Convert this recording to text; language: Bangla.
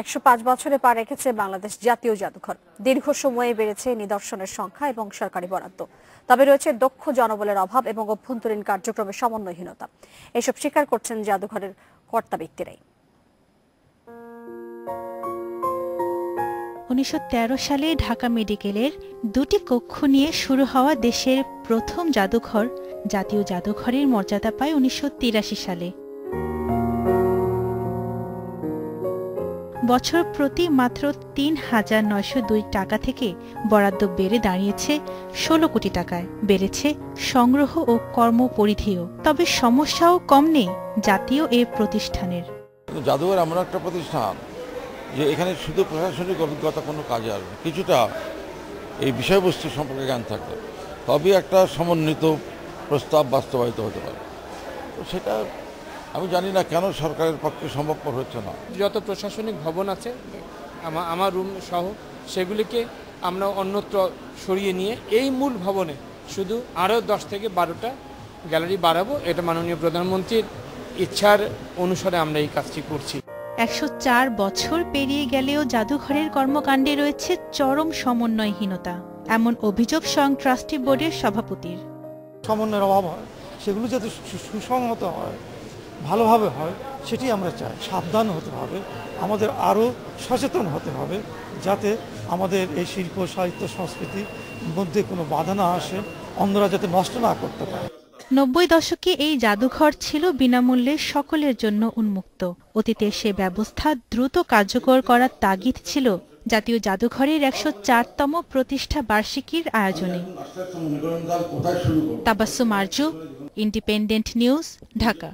একশো পাঁচ বছরে পা রেখেছে বাংলাদেশ জাতীয় জাদুঘর। দীর্ঘ সময়ে বেড়েছে নিদর্শনের সংখ্যা এবং সরকারি বরাদ্দ। তবে রয়েছে দক্ষ জনবলের অভাব এবং অভ্যন্তরীণ কার্যক্রমে সমন্বয়হীনতা। এসব স্বীকার করছেন জাদুঘরের কর্তা ব্যক্তিরাই। উনিশশো সালে ঢাকা মেডিকেলের দুটি কক্ষ নিয়ে শুরু হওয়া দেশের প্রথম জাদুঘর জাতীয় জাদুঘরের মর্যাদা পায় উনিশশো তিরাশি সালে। বছর প্রতি মাত্র তিন হাজার নয়শো দুই টাকা থেকে বরাদ্দ বেড়ে দাঁড়িয়েছে ষোলো কোটি টাকায়। বেড়েছে সংগ্রহ ও কর্ম কর্মপরিধিও। তবে সমস্যাও কম নেই জাতীয় এ প্রতিষ্ঠানের। জাদুঘর এমন একটা প্রতিষ্ঠান যে এখানে শুধু প্রশাসনিক অভিজ্ঞতা কোনো কাজে আসবে কিছুটা এই বিষয়বস্তু সম্পর্কে জ্ঞান থাকবে। তবেই একটা সমন্বিত প্রস্তাব বাস্তবায়িত হতে পারে। তো সেটা আমি জানি না কেন সরকারের পক্ষে সম্ভবপর হচ্ছে না। যত প্রশাসনিক ভবন আছে আমা- আমার রুম সহ সেগুলিকে আমরা অন্যত্র সরিয়ে নিয়ে এই মূল ভবনে শুধু আরও দশ থেকে বারোটা গ্যালারি বাড়াবো এটা মাননীয় প্রধানমন্ত্রীর ইচ্ছার অনুসারে আমরা এই কাজটি করছি। একশো চার বছর পেরিয়ে গেলেও জাদুঘরের কর্মকাণ্ডে রয়েছে চরম সমন্বয়হীনতা এমন অভিযোগ স্বয়ং ট্রাস্টি বোর্ডের সভাপতির। সমন্বয়ের অভাব হয় সেগুলো যাতে সু- সুসংহত হয় ভালোভাবে হয় সেটি আমরা চাই। সাবধান হতে হবে আমাদের আরও সচেতন হতে হবে যাতে আমাদের এই শিল্প সাহিত্য সংস্কৃতির মধ্যে কোনো বাধা না আসে অন্যরা যাতে নষ্ট না করতে পারে। নব্বই দশকে এই জাদুঘর ছিল বিনামূল্যে সকলের জন্য উন্মুক্ত। অতীতে সে ব্যবস্থা দ্রুত কার্যকর করার তাগিদ ছিল জাতীয় জাদুঘরের একশো চারতম প্রতিষ্ঠা বার্ষিকীর আয়োজনে। Tabassum Arzu Independent News Dhaka.